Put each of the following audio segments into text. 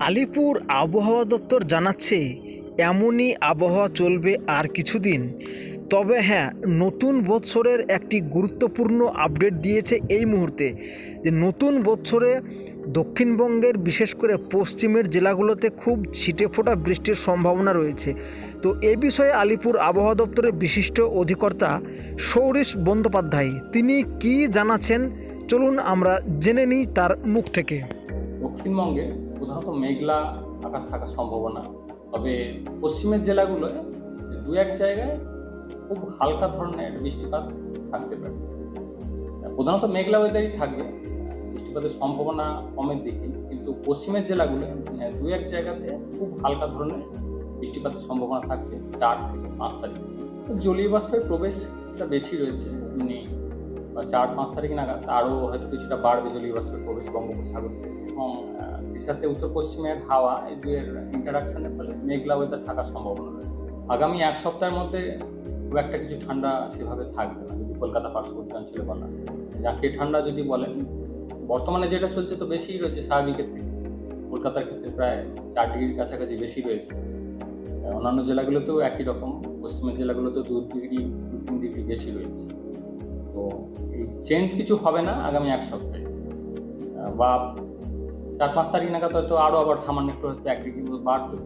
আলিপুর আবহাওয়া দপ্তর জানাচ্ছে, এমনই আবহাওয়া চলবে আর কিছুদিন। তবে হ্যাঁ নতুন বৎসরের একটি গুরুত্বপূর্ণ আপডেট দিয়েছে এই মুহূর্তে যে নতুন বৎসরে দক্ষিণবঙ্গের বিশেষ করে পশ্চিমের জেলাগুলোতে খুব ছিটে ফোটা বৃষ্টির সম্ভাবনা রয়েছে। তো এ বিষয়ে আলিপুর আবহাওয়া দপ্তরের বিশিষ্ট অধিকর্তা সৌরেশ বন্দ্যোপাধ্যায়, তিনি কি জানাচ্ছেন? চলুন আমরা জেনে নিই তার মুখ থেকে। দক্ষিণবঙ্গে প্রধানত মেঘলা আকাশ থাকার সম্ভাবনা। তবে পশ্চিমের জেলাগুলোয় দু এক জায়গায় খুব হালকা ধরনের বৃষ্টিপাত থাকতে পারে। প্রধানত মেঘলা ওয়েদারই থাকবে বৃষ্টিপাতের সম্ভাবনা কমের দিকে কিন্তু পশ্চিমের জেলাগুলোয় আহ, দু এক জায়গাতে খুব হালকা ধরনের বৃষ্টিপাতের সম্ভাবনা থাকছে চার থেকে পাঁচ তারিখ। জলীয় বাষ্পের প্রবেশ কিছুটা বেশি রয়েছে এমনি চার পাঁচ তারিখ নাগাদ আরও হয়তো কিছুটা বাড়বে জলীয় বাষ্পের প্রবেশ বঙ্গোপসাগর থেকে। এবং সেই সাথে উত্তর পশ্চিমের হাওয়া, এই দুয়ের ইন্টারাকশনের ফলে মেঘলা ওয়েদার থাকার সম্ভাবনা রয়েছে। আগামী এক সপ্তাহের মধ্যে খুব একটা কিছু ঠান্ডা সেভাবে থাকবে না, যদি কলকাতা পার্শ্ববর্তী অঞ্চলে বলা। জাঁকিয়ে ঠান্ডা যদি বলেন, বর্তমানে যেটা চলছে তো বেশিই রয়েছে স্বাভাবিকের থেকে। কলকাতার ক্ষেত্রে প্রায় চার ডিগ্রির কাছাকাছি বেশি রয়েছে। অন্যান্য জেলাগুলোতেও একই রকম, পশ্চিমের জেলাগুলোতেও দু ডিগ্রি, দু তিন ডিগ্রি বেশি রয়েছে। তো এই চেঞ্জ কিছু হবে না আগামী এক সপ্তাহে। বা চার পাঁচ তারিখ নাগাদ হয়তো আরও আবার সামান্য একটু হয়তো এক ডিগ্রি মতো বাড়তে।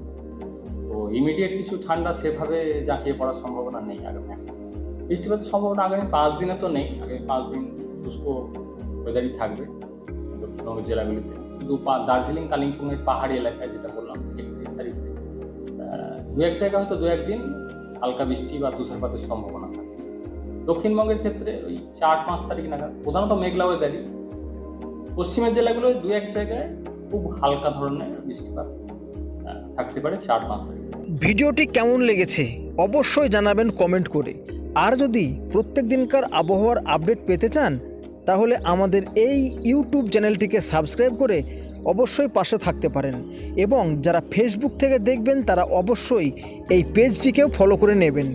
তো ইমিডিয়েট কিছু ঠান্ডা সেভাবে জাঁকিয়ে পড়ার সম্ভাবনা নেই আগামী সপ্তাহে বৃষ্টিপাতের সম্ভাবনা আগামী পাঁচ দিনে তো নেই, আগামী পাঁচ দিন শুষ্ক ওয়েদারই থাকবে দক্ষিণবঙ্গের জেলাগুলিতে। পা- দার্জিলিং, কালিম্পংয়ের পাহাড়ি এলাকায় যেটা বললাম, একত্রিশ তারিখ থেকে দু এক জায়গায় হয়তো দু একদিন হালকা বৃষ্টি বা তুষারপাতের সম্ভাবনা থাকছে। দক্ষিণবঙ্গের ক্ষেত্রে ওই চার পাঁচ তারিখ নাগাদ, প্রধানত মেঘলা ওয়েদারই পশ্চিমের জেলাগুলোয় দু এক জায়গায় খুব হালকা ধরনের বৃষ্টিপাত থাকতে পারে চার পাঁচ ভিডিওটি কেমন লেগেছে অবশ্যই জানাবেন কমেন্ট করে। আর যদি প্রত্যেক দিনকার আবহাওয়ার আপডেট পেতে চান, তাহলে আমাদের এই ইউটিউব চ্যানেলটিকে সাবস্ক্রাইব করে অবশ্যই পাশে থাকতে পারেন। এবং যারা ফেসবুক থেকে দেখবেন, তারা অবশ্যই এই পেজটিকেও ফলো করে নেবেন।